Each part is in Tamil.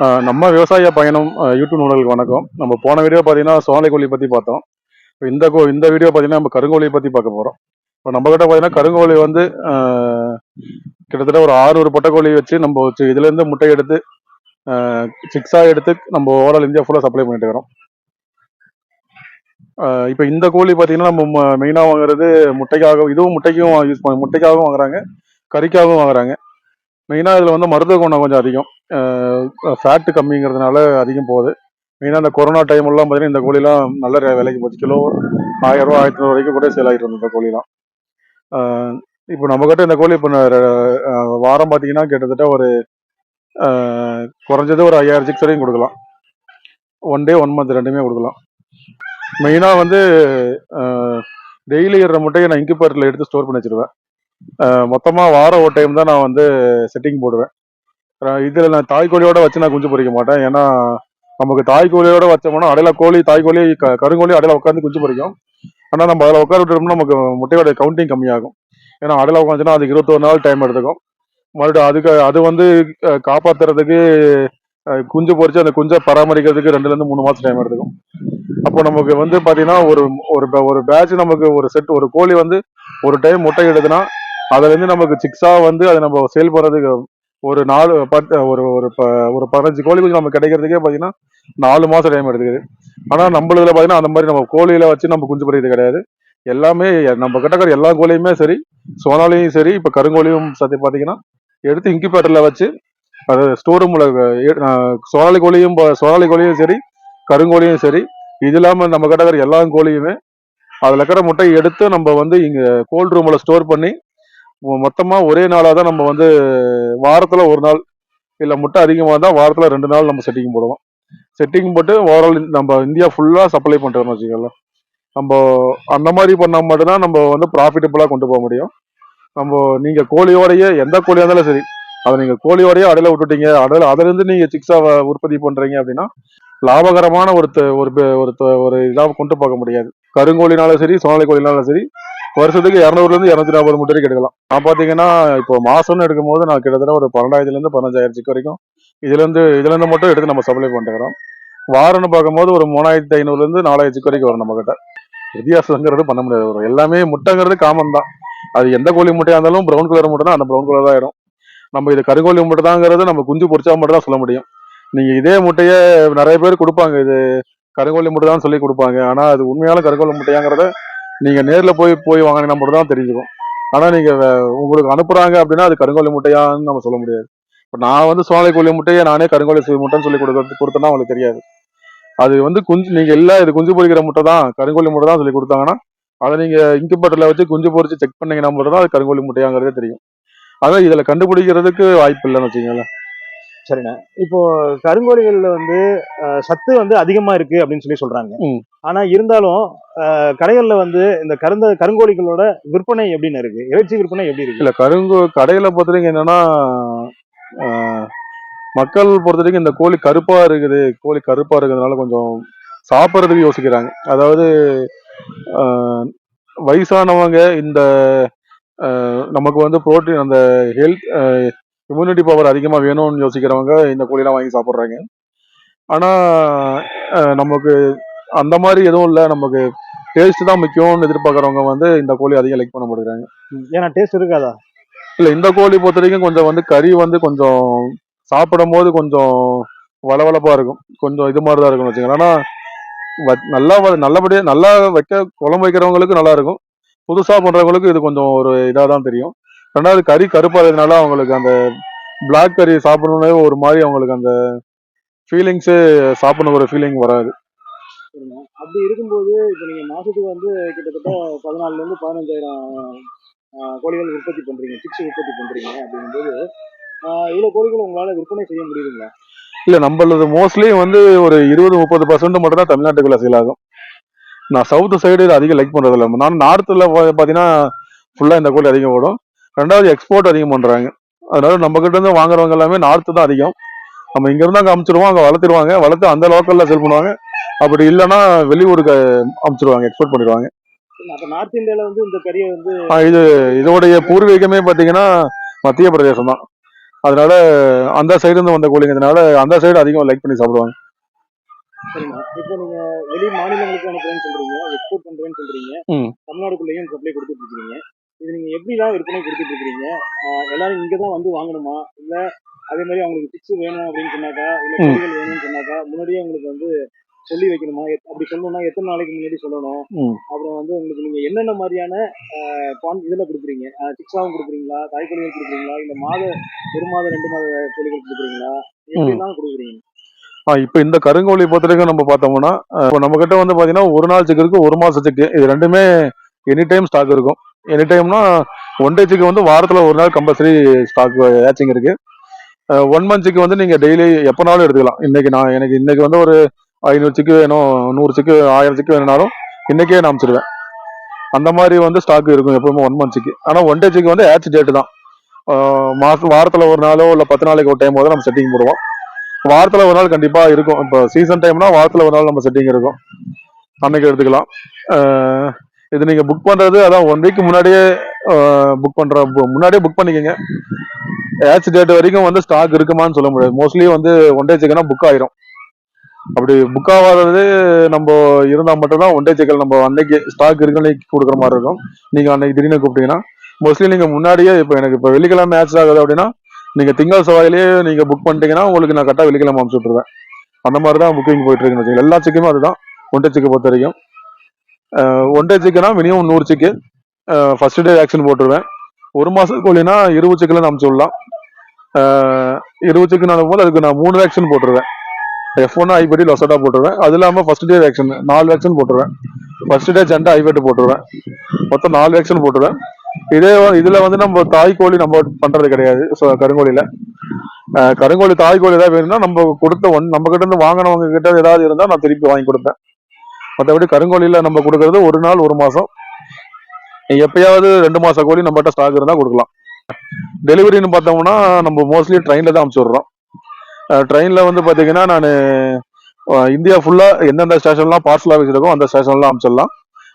நம்ம விவசாய பயணம் யூடியூப் நூல்களுக்கு வணக்கம். நம்ம போன வீடியோ பார்த்தீங்கன்னா சோலை கோழி பற்றி பார்த்தோம். இப்போ இந்த கோ இந்த வீடியோ பார்த்தீங்கன்னா நம்ம கருங்கோழியை பற்றி பார்க்க போகிறோம் இப்போ நம்ம கிட்ட பார்த்தீங்கன்னா கருங்கோழி வந்து கிட்டத்தட்ட ஒரு ஆறு பொட்டைக்கோழி வச்சு நம்ம வச்சு இதுலேருந்து முட்டை எடுத்து சிக்ஸாக எடுத்து நம்ம ஓவரால் இந்தியா ஃபுல்லாக சப்ளை பண்ணிட்டு இருக்கிறோம் இப்போ இந்த கோழி பார்த்தீங்கன்னா நம்ம மெயினாக வாங்குறது முட்டைக்காக இதுவும் முட்டைக்கும் யூஸ் பண்ண முட்டைக்காகவும் வாங்குறாங்க கறிக்காகவும் வாங்குறாங்க. மெயினாக இதில் வந்து மருத்துவ குணம் கொஞ்சம் அதிகம். ஃபேட்டு கம்மிங்கிறதுனால அதிகம் போகுது. மெயினாக இந்த கொரோனா டைம்லாம் பார்த்தீங்கன்னா இந்த கோழிலாம் நல்ல விலைக்கு போச்சு. கிலோ ஆயிரம் ரூபா ஆயிரத்தி வரைக்கும் கூட சேல் ஆகிட்டு இருந்தது இந்த கோழிலாம். இப்போ நம்மக்கிட்ட இந்த கோழி இப்போ வாரம் பார்த்தீங்கன்னா கிட்டத்தட்ட ஒரு குறைஞ்சது ஒரு ஐயாயிரம் சிக்ஸ் வரைக்கும் கொடுக்கலாம். ஒன் டே ஒன் மந்த் ரெண்டுமே கொடுக்கலாம். மெயினாக வந்து டெய்லி இடுற முட்டையை நான் இன்குபேட்டரில் எடுத்து ஸ்டோர் பண்ணி வச்சிருவேன். மொத்தமாக வாரம் ஒரு டைம் தான் நான் வந்து செட்டிங் போடுவேன். இதில் நான் தாய் கோழியோட வச்சு நான் குஞ்சு பொறிக்க மாட்டேன். ஏன்னா நமக்கு தாய் கோழியோட வச்சோம்னா அடையில கோழி தாய் கோழி க- கருங்கோழி அடையில உட்காந்து குஞ்சு பொறிக்கும். ஆனால் நம்ம அதில் உட்கார விட்டுட்டோம்னா நமக்கு முட்டையோட கவுண்டிங் கம்மியாகும். ஏன்னா அடையில உட்காந்துச்சுன்னா அதுக்கு இருபத்தொரு நாள் டைம் எடுத்துக்கும். மறுபடியும் அதுக்கு அது வந்து காப்பாற்றுறதுக்கு காப்பாத்துறதுக்கு குஞ்சு பொறிச்சு அந்த குஞ்சை பராமரிக்கிறதுக்கு ரெண்டுலேருந்து மூணு மாதம் டைம் எடுத்துக்கும். அப்போ நமக்கு வந்து பார்த்தீங்கன்னா ஒரு ஒரு ஒரு பேட்ச் நமக்கு ஒரு செட் ஒரு கோழி வந்து ஒரு டைம் முட்டை எடுதுன்னா அதுல இருந்து நமக்கு சிக்ஸா வந்து அதை நம்ம சேல் பண்றதுக்கு ஒரு நாலு பத்து ஒரு ஒரு ப- ஒரு பதினஞ்சு கோழி குஞ்சு கிடைக்கிறதுக்கே பாத்தீங்கன்னா நாலு மாசம் டைம் எடுத்துக்குது. ஆனா நம்மளதுல பாத்தீங்கன்னா அந்த மாதிரி நம்ம கோழியில வச்சு நம்ம குஞ்சு பொறிக்கிறது கிடையாது. எல்லாமே நம்ம கிட்ட இருக்கிற எல்லா கோழியுமே சரி சோனாலியும் சரி இப்ப கருங்கோழியும் சத்தி பாத்தீங்கன்னா எடுத்து இன்குபேட்டர்ல வச்சு அது ஸ்டோர் ரூம்ல சோனாலி கோழியும் சோனாலி கோழியும் சரி கருங்கோழியும் சரி இது இல்லாம நம்ம கிட்ட இருக்கிற எல்லா கோழியுமே அதுல இருக்கிற முட்டையை எடுத்து நம்ம வந்து இங்க கோல்ட் ரூம்ல ஸ்டோர் பண்ணி மொத்தமாக ஒரே நாளாக தான் நம்ம வந்து வாரத்தில் ஒரு நாள் இல்லை முட்டை அதிகமாக இருந்தால் வாரத்தில் ரெண்டு நாள் நம்ம செட்டிங் போடுவோம். செட்டிங் போட்டு ஓவரால் நம்ம இந்தியா ஃபுல்லாக சப்ளை பண்ணுறோம்னு வச்சுக்கோங்களேன். நம்ம அந்த மாதிரி பண்ணால் மட்டும்தான் நம்ம வந்து ப்ராஃபிட்டபுளாக கொண்டு போக முடியும். நம்ம நீங்கள் கோழியோடையே எந்த கோழியாக இருந்தாலும் சரி அதை நீங்கள் கோழியோடையே அடையில விட்டுட்டீங்க அடையில அதுலேருந்து நீங்கள் சிக்ஸாக உற்பத்தி பண்ணுறீங்க அப்படின்னா லாபகரமான ஒரு ஒரு ஒரு த- ஒரு இதாக கொண்டு போக முடியாது. கருங்கோழினாலும் சரி சோனாலி கோழினாலும் சரி வருஷத்துக்கு இரநூறுலேருந்து இரநூத்தி நாற்பது முட்டை வரைக்கும் எடுக்கலாம். நான் பார்த்தீங்கன்னா இப்போ எடுக்கும் எடுக்கும்போது நான் கிட்டத்தட்ட ஒரு பன்னெண்டாயிரத்துலேருந்து பதினஞ்சாயிரத்துக்கு வரைக்கும் இதுலேருந்து இதுலேருந்து மட்டும் எடுத்து நம்ம சப்ளை பண்ணிக்கிறோம். வாரம்னு பார்க்கும்போது ஒரு மூணாயிரத்தி ஐநூறுலேருந்து நாலாயிரத்துக்கு வரைக்கும் வரும் நம்மக்கிட்ட வித்தியாசங்கிறது பண்ண முடியாது. வரும் எல்லாமே முட்டைங்கிறது காமன் தான். அது எந்த கோழி முட்டையாக இருந்தாலும் ப்ரௌன் கலர் முட்டை தான் அந்த ப்ரௌன் கலர் தான் ஆயிடும். நம்ம இது கருங்கோழி முட்டை தாங்கிறது நம்ம குஞ்சு பொறிச்சா மட்டும் தான் சொல்ல முடியும். நீங்க இதே முட்டையை நிறைய பேர் கொடுப்பாங்க. இது கருங்கோழி முட்டை தான் சொல்லி கொடுப்பாங்க. ஆனா அது உண்மையான கருங்கோழி முட்டையாங்கிறத நீங்க நேர்ல போய் போய் வாங்கினா மட்டும் தான் தெரிஞ்சுக்கும். ஆனா நீங்க உங்களுக்கு அனுப்புறாங்க அப்படின்னா அது கருங்கோழி முட்டையான்னு நம்ம சொல்ல முடியாது. இப்போ நான் வந்து சோலை கோழி முட்டையை நானே கருங்கோழி முட்டைன்னு சொல்லி கொடுக்க கொடுத்தேன்னா உங்களுக்கு தெரியாது. அது வந்து குஞ்சு நீங்க எல்லாம் இது குஞ்சு பொரிக்கிற முட்டை தான் கருங்கோழி முட்டை தான் சொல்லி கொடுத்தாங்கன்னா அதை நீங்க இன்குபேட்டர்ல வச்சு குஞ்சு பொறிச்சு செக் பண்ணீங்கன்னா மட்டும் தான் அது கருங்கோழி முட்டையாங்கிறதே தெரியும். அதான் இதுல கண்டுபிடிக்கிறதுக்கு வாய்ப்பு இல்லைன்னு வச்சுக்கோங்களேன். சரிண்ணே. இப்போ கருங்கோழிகள்ல வந்து சத்து வந்து அதிகமா இருக்கு அப்படின்னு சொல்லி சொல்றாங்க. ஆனா இருந்தாலும் கடைகள்ல வந்து இந்த கருந்த கருங்கோழிகளோட விற்பனை எப்படின்னு இருக்கு? இறைச்சி விற்பனை எப்படி இருக்கு? இல்ல கருங்கோ கடையில பொறுத்த வரைக்கும் என்னன்னா மக்கள் பொறுத்த வரைக்கும் இந்த கோழி கருப்பா இருக்குது. கோழி கருப்பா இருக்கிறதுனால கொஞ்சம் சாப்பிட்றதுக்கு யோசிக்கிறாங்க. அதாவது வயசானவங்க இந்த நமக்கு வந்து புரோட்டீன் அந்த ஹெல்த் இம்யூனிட்டி பவர் அதிகமாக வேணும்னு யோசிக்கிறவங்க இந்த கோழிலாம் வாங்கி சாப்பிட்றாங்க. ஆனால் நமக்கு அந்த மாதிரி எதுவும் இல்லை. நமக்கு டேஸ்ட் தான் முக்கியம்னு எதிர்பார்க்குறவங்க வந்து இந்த கோழி அதிகம் லைக் பண்ண மாட்டேங்கிறாங்க. ஏன்னா டேஸ்ட் இருக்காதா? இல்ல இந்த கோழி பொறுத்த வரைக்கும் கொஞ்சம் வந்து கறி வந்து கொஞ்சம் சாப்பிடும் போது கொஞ்சம் வளவளப்பா இருக்கும். கொஞ்சம் இது மாதிரி தான் இருக்கும்னு வச்சுக்கோங்க. ஆனா வ- நல்லா வ- நல்லபடியா நல்லா வைக்க குழம்பு வைக்கிறவங்களுக்கு நல்லா இருக்கும். புதுசா பண்றவங்களுக்கு இது கொஞ்சம் ஒரு இதா தான் தெரியும். ரெண்டாவது கறி கருப்பா இருக்கிறதுனால அவங்களுக்கு அந்த பிளாக் கறி சாப்பிடணும்னே ஒரு மாதிரி அவங்களுக்கு அந்த ஃபீலிங்ஸு சாப்பிடணும் ஒரு ஃபீலிங் வராது. அப்படி இருக்கும்போது இப்போ நீங்க மாசத்துக்கு வந்து கிட்டத்தட்ட பதினாலுல இருந்து பதினஞ்சாயிரம் கோழிகள் உற்பத்தி பண்றீங்க சிக்ஸ் உற்பத்தி பண்றீங்க அப்படிங்கும்போது ஆஹ், இவ்வளவு கோழிகள் உங்களால விற்பனை செய்ய முடியுதுங்களா? இல்ல நம்மளது மோஸ்ட்லி வந்து ஒரு இருபது முப்பது பர்சன்ட் மட்டும் தான் தமிழ்நாட்டுக்குள்ள சேல் ஆகும். நான் சவுத் சைடு இது அதிகம் லைக் பண்றது இல்லை நான் நார்த்தில் பார்த்தீங்கன்னா ஃபுல்லா இந்த கோழி அதிகம் ஓடும். ரெண்டாவது எக்ஸ்போர்ட் அதிகம் பண்றாங்க. அதனால நம்ம கிட்ட இருந்து வாங்குறவங்க எல்லாமே நார்த்து தான் அதிகம். நம்ம இங்க அங்க அமுச்சிருவோம் அங்க வளர்த்துருவாங்க வளர்த்து அந்த லோக்கல்ல செல் பண்ணுவாங்க. அப்படி இல்லைன்னா வெளியூருக்கு அமுச்சிருவாங்க எக்ஸ்போர்ட் பண்ணிடுவாங்க. அப்ப நார்த் இந்தியால வந்து இந்த கறியை வந்து ஆஹ் இது இதோடைய பூர்வீகமே பாத்தீங்கன்னா மத்திய பிரதேசம் தான். அதனால அந்த சைடு இருந்து வந்த கோழிங்கிறதுனால அந்த சைடு அதிகம் லைக் பண்ணி சாப்பிடுவாங்க. இப்போ நீங்க வெளி மாநிலங்களுக்கு அனுப்புறேன்னு சொல்றீங்க எக்ஸ்போர்ட் பண்றேன்னு சொல்றீங்க. தமிழ்நாடுக்குள்ளேயும் சப்ளை கொடுத்துட்டு இருக்கீங்க. இது நீங்க எப்படிதான் விற்பனை கொடுத்துட்டு இருக்கீங்க ஆஹ் எல்லாரும் இங்க தான் வந்து வாங்கணுமா? இல்ல அதே மாதிரி அவங்களுக்கு சிக்ஸ் வேணும் அப்படின்னு சொன்னாக்கா இல்ல ம். கோழிகள் வேணும்னு சொன்னாக்கா முன்னாடியே உங்களுக்கு வந்து சொல்லி வைக்கணுமா? அப்படி சொல்லணும்னா எத்தனை நாளைக்கு முன்னாடி சொல்லணும். அப்புறம் வந்து உங்களுக்கு நீங்க என்னென்ன மாதிரியான பான் இதுல கொடுக்குறீங்க? சிக்ஸாவும் கொடுக்குறீங்களா? தாய்க்கோழிகள் கொடுக்குறீங்களா? இல்ல மாத ஒரு மாதம் ரெண்டு மாத கோழிகள் கொடுக்குறீங்களா? எப்படிலாம் கொடுக்குறீங்க? ஆ, இப்போ இந்த கருங்கோழி பொறுத்த வரைக்கும் நம்ம பார்த்தோம்னா இப்போ நம்ம கிட்ட வந்து பார்த்தீங்கன்னா ஒரு நாள் சிக்கு இருக்கு ஒரு சிக்கு. இது ரெண்டுமே எனி டைம் ஸ்டாக் இருக்கும். எனி டைம்னா ஒன் டே வந்து வாரத்தில் ஒரு நாள் கம்பல்சரி ஸ்டாக் ஏச்சிங் இருக்கு. ஒன் மந்த்ஸுக்கு வந்து நீங்கள் டெய்லி எப்போனாலும் எடுத்துக்கலாம். இன்றைக்கி நான் எனக்கு இன்றைக்கி வந்து ஒரு ஐநூறு சிக்கு வேணும் நூறு சிக்கு ஆயிரம் சிக்கு வேணும்னாலும் இன்றைக்கே நான் அமைச்சிடுவேன் அந்த மாதிரி வந்து ஸ்டாக் இருக்கும் எப்பவுமே ஒன் மந்த்ஸுக்கு ஆனால் ஒன் டேஜுக்கு வந்து ஏச் டேட்டு தான். அஹ், வாரத்தில் ஒரு நாளோ இல்லை பத்து நாளைக்கு ஒரு டைம் போது நம்ம செட்டிங் போடுவோம். வாரத்தில் ஒரு நாள் கண்டிப்பாக இருக்கும். இப்போ சீசன் டைம்னா வாரத்தில் ஒரு நாள் நம்ம செட்டிங் இருக்கும். அன்னைக்கு எடுத்துக்கலாம். இது நீங்க புக் பண்றது அதான் ஒன் வீக் முன்னாடியே புக் பண்ற முன்னாடியே புக் பண்ணிக்கோங்க. ஏச்சு டேட் வரைக்கும் வந்து ஸ்டாக் இருக்குமான்னு சொல்ல முடியாது. மோஸ்ட்லி வந்து ஒன் டே சிக்கனா புக் ஆயிரும். அப்படி புக் ஆகாதது நம்ம இருந்தால் மட்டும்தான் ஒன் டே சிக்கல் நம்ம அன்னைக்கு ஸ்டாக் இருக்குன்னு கொடுக்குற மாதிரி இருக்கும். நீங்க அன்னைக்கு திடீர்னு கூப்பிட்டீங்கன்னா மோஸ்ட்லி நீங்க முன்னாடியே இப்போ எனக்கு இப்போ வெள்ளிக்கிழமை மேட்ச் ஆகுது அப்படின்னா நீங்க திங்கள் செவ்வாயிலேயே நீங்க புக் பண்ணிட்டீங்கன்னா உங்களுக்கு நான் கரெக்டாக வெள்ளிக்கிழமை அனுப்பிச்சு விட்டுருவேன். அந்த மாதிரி தான் புக்கிங் போயிட்டு இருக்குன்னு வச்சுக்கோங்க. எல்லா சிக்கமும் அதுதான். ஒன் டே சிக்கை பொறுத்த வரைக்கும். ஒன் டே சிக்கனா மினிமம் நூறு சிக்கு ஃபர்ஸ்ட் டே வேக்சின் போட்டுருவேன். ஒரு மாசம் கோழினா இருபது சிக்கில் அனுப்பிச்சு சொல்லலாம் இருபது இருபது சிக்கன் போது அதுக்கு நான் மூணு வேக்சின் போட்டுருவேன். எஃப் ஒன் ஐபடி லொசட்டா போட்டுருவேன். அது இல்லாமல் ஃபர்ஸ்ட் டே வேக்சின் நாலு வேக்சின் போட்டுருவேன். ஃபர்ஸ்ட் டே ஜெண்டா ஐபெட்டு போட்டுருவேன். மொத்தம் நாலு வேக்சின் போட்டுருவேன். இதே இதில் வந்து நம்ம தாய் கோழி நம்ம பண்ணுறது கிடையாது. ஸோ கருங்கோழியில். கருங்கோழி தாய் கோழி ஏதாவது வேணும்னா நம்ம கொடுத்த ஒன் நம்ம கிட்ட இருந்து வாங்கினவங்க கிட்ட ஏதாவது இருந்தால் நான் திருப்பி வாங்கி கொடுப்பேன். மற்றபடி கருங்கோழியில் நம்ம கொடுக்கறது ஒரு நாள் ஒரு மாதம் எப்பயாவது ரெண்டு மாத கோழி நம்மகிட்ட ஸ்டாக் இருந்தால் கொடுக்கலாம். டெலிவரின்னு பார்த்தோம்னா நம்ம மோஸ்ட்லி ட்ரெயினில் தான் அனுப்பிச்சு ட்ரெயினில் வந்து பார்த்தீங்கன்னா நான் இந்தியா ஃபுல்லாக எந்தெந்த ஸ்டேஷன்லாம் பார்சல் ஆஃபீஸ் இருக்கோ அந்த ஸ்டேஷன்லாம் அனுப்பிச்சிடலாம்.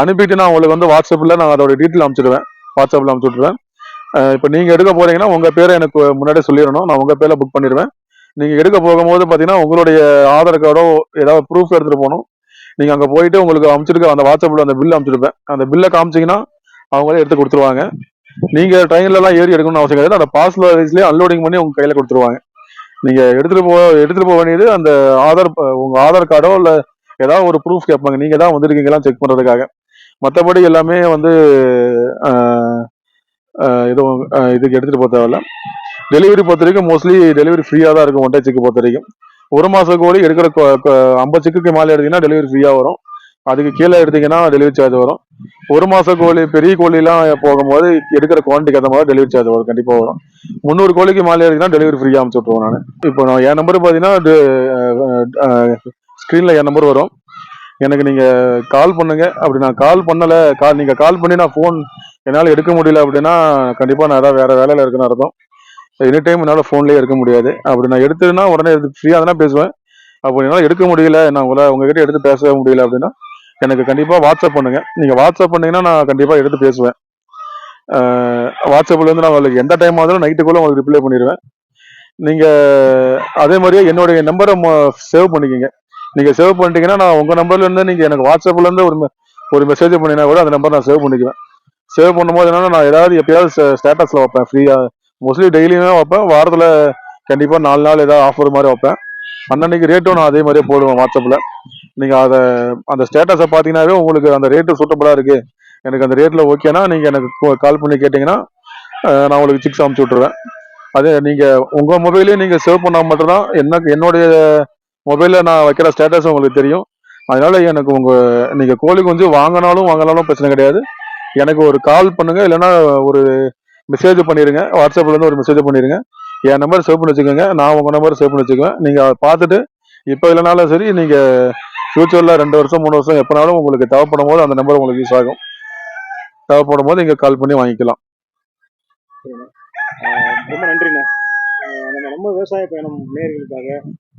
அனுப்பிட்டு நான் உங்களுக்கு வந்து வாட்ஸ்அப்பில் நான் அதோட டீட்டெயில் அனுப்பிச்சிடுவேன். வாட்ஸ்அப்பில் அனுப்பிச்சு இப்போ நீங்கள் எடுக்க போகிறீங்கன்னா உங்கள் பேரை எனக்கு முன்னாடியே சொல்லிடணும். நான் உங்கள் பேரில் புக் பண்ணிடுவேன். நீங்கள் எடுக்க போகும்போது பார்த்தீங்கன்னா உங்களுடைய ஆதார் கார்டோ ஏதாவது ப்ரூஃப் எடுத்துகிட்டு போகணும். நீங்கள் அங்கே போயிட்டு உங்களுக்கு அமைச்சிருக்க அந்த வாட்ஸ்அப்பில் அந்த பில் அமைச்சிருப்பேன். அந்த பில்லை காமிச்சீங்கன்னா அவங்களே எடுத்து கொடுத்துருவாங்க. நீங்கள் ட்ரெயின்லலாம் ஏறி எடுக்கணும்னு அவசியம் கிடையாது. அந்த பார்சல் வயசுலேயே அன்லோடிங் பண்ணி உங்கள் கையில் கொடுத்துருவாங்க. நீங்கள் எடுத்துகிட்டு போ எடுத்துகிட்டு போக வேண்டியது அந்த ஆதார் உங்கள் ஆதார் கார்டோ இல்லை ஏதாவது ஒரு ப்ரூஃப் கேட்பாங்க. நீங்கள் தான் வந்திருக்கீங்களா செக் பண்ணுறதுக்காக மற்றபடி எல்லாமே வந்து எதுவும் இதுக்கு எடுத்துகிட்டு போக தேவையில்ல. டெலிவரி பொறுத்த வரைக்கும் மோஸ்ட்லி டெலிவரி ஃப்ரீயாக தான் இருக்கும் ஒன் டே பொறுத்த வரைக்கும். ஒரு மாச கோழி எடுக்கிற ஐம்பது சிக்குக்கு மேலே எடுத்தீங்கன்னா டெலிவரி ஃப்ரீயாக வரும். அதுக்கு கீழே எடுத்தீங்கன்னா டெலிவரி சார்ஜ் வரும். ஒரு மாச கோழி பெரிய கோழிலாம் போகும்போது எடுக்கிற குவான்டிட்டிக்கு ஏற்ற மாதிரி டெலிவரி சார்ஜ் வரும். கண்டிப்பாக வரும். முந்நூறு கோழிக்கு மேலே எடுத்தீங்கன்னா டெலிவரி ஃப்ரீயாக அனுப்பிச்சு விட்ருவோம் நான். இப்போ நான் என் நம்பர் பார்த்தீங்கன்னா ஸ்க்ரீனில் என் நம்பர் வரும். எனக்கு நீங்கள் கால் பண்ணுங்க. அப்படி நான் கால் பண்ணலை கால் நீங்கள் கால் பண்ணி நான் ஃபோன் என்னால் எடுக்க முடியல அப்படின்னா கண்டிப்பாக நான் ஏதாவது வேறு வேலையில் இருக்குன்னு அர்த்தம். எனி டைம் என்னால் ஃபோன்லேயே இருக்க முடியாது. அப்படி நான் எடுத்துனா உடனே எடுத்து ஃப்ரீயாக தானே பேசுவேன். அப்போ என்னால் எடுக்க முடியல நான் உங்களை உங்ககிட்ட எடுத்து பேசவே முடியல அப்படின்னா எனக்கு கண்டிப்பாக வாட்ஸ்அப் பண்ணுங்கள் நீங்கள் வாட்ஸ்அப் பண்ணிங்கன்னா நான் கண்டிப்பாக எடுத்து பேசுவேன். வாட்ஸ்அப்லேருந்து நான் உங்களுக்கு எந்த டைம் ஆனாலும் நைட்டுக்குள்ளே உங்களுக்கு ரிப்ளை பண்ணிடுவேன். நீங்கள் அதே மாதிரியே என்னுடைய நம்பரை சேவ் பண்ணிக்கோங்க. நீங்கள் சேவ் பண்ணிட்டீங்கன்னா நான் உங்கள் நம்பர்லேருந்து நீங்கள் எனக்கு வாட்ஸ்அப்லேருந்து ஒரு ஒரு மெசேஜ் பண்ணினா கூட அந்த நம்பர் நான் சேவ் பண்ணிக்குவேன். சேவ் பண்ணும்போது என்னன்னா நான் ஏதாவது எப்பயாவது ஸ்டேட்டஸில் வைப்பேன். ஃப்ரீயாக மோஸ்ட்லி டெய்லியுமே வைப்பேன். வாரத்தில் கண்டிப்பாக நாலு நாள் ஏதாவது ஆஃபர் மாதிரி வைப்பேன். அன்னன்னைக்கு ரேட்டும் நான் அதே மாதிரியே போடுவேன் வாட்ஸ்அப்பில் நீங்கள் அதை அந்த ஸ்டேட்டஸை பார்த்தீங்கன்னாவே உங்களுக்கு அந்த ரேட்டு சூட்டபுளாக இருக்குது எனக்கு அந்த ரேட்டில் ஓகேனா நீங்கள் எனக்கு கால் பண்ணி கேட்டிங்கன்னா நான் உங்களுக்கு சிக்ஸ் அமுச்சு விட்ருவேன் அதே நீங்கள் உங்கள் மொபைலே நீங்கள் சேவ் பண்ணால் மட்டும்தான் என்ன என்னுடைய மொபைலில் நான் வைக்கிற ஸ்டேட்டஸ் உங்களுக்கு தெரியும். அதனால எனக்கு உங்கள் நீங்கள் கோழி குஞ்சு வாங்கினாலும் வாங்கினாலும் பிரச்சனை கிடையாது. எனக்கு ஒரு கால் பண்ணுங்கள் இல்லைன்னா ஒரு மெசேஜ் பண்ணிருங்க. வாட்ஸ்அப்ல இருந்து ஒரு மெசேஜ் பண்ணிருங்க. என் நம்பர் சேவ் பண்ணி வச்சுக்கோங்க. நான் உங்க நம்பர் சேவ் பண்ணி வச்சுக்குவேன். நீங்க அதை பார்த்துட்டு இப்போ இல்லைனாலும் சரி நீங்க ஃபியூச்சர்ல ரெண்டு வருஷம் மூணு வருஷம் எப்பனாலும் உங்களுக்கு தேவைப்படும் போது அந்த நம்பர் உங்களுக்கு யூஸ் ஆகும். தேவைப்படும் போது நீங்க கால் பண்ணி வாங்கிக்கலாம். ரொம்ப நன்றிண்ணே. நம்ம நம்ம விவசாய பயணம் நேயர்களுக்காக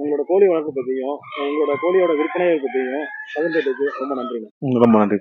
உங்களோட கோழி வளர்ப்பு பற்றியும் உங்களோட கோழியோட விற்பனையை பற்றியும் பகிர்ந்ததுக்கு ரொம்ப நன்றிண்ணே. ரொம்ப நன்றி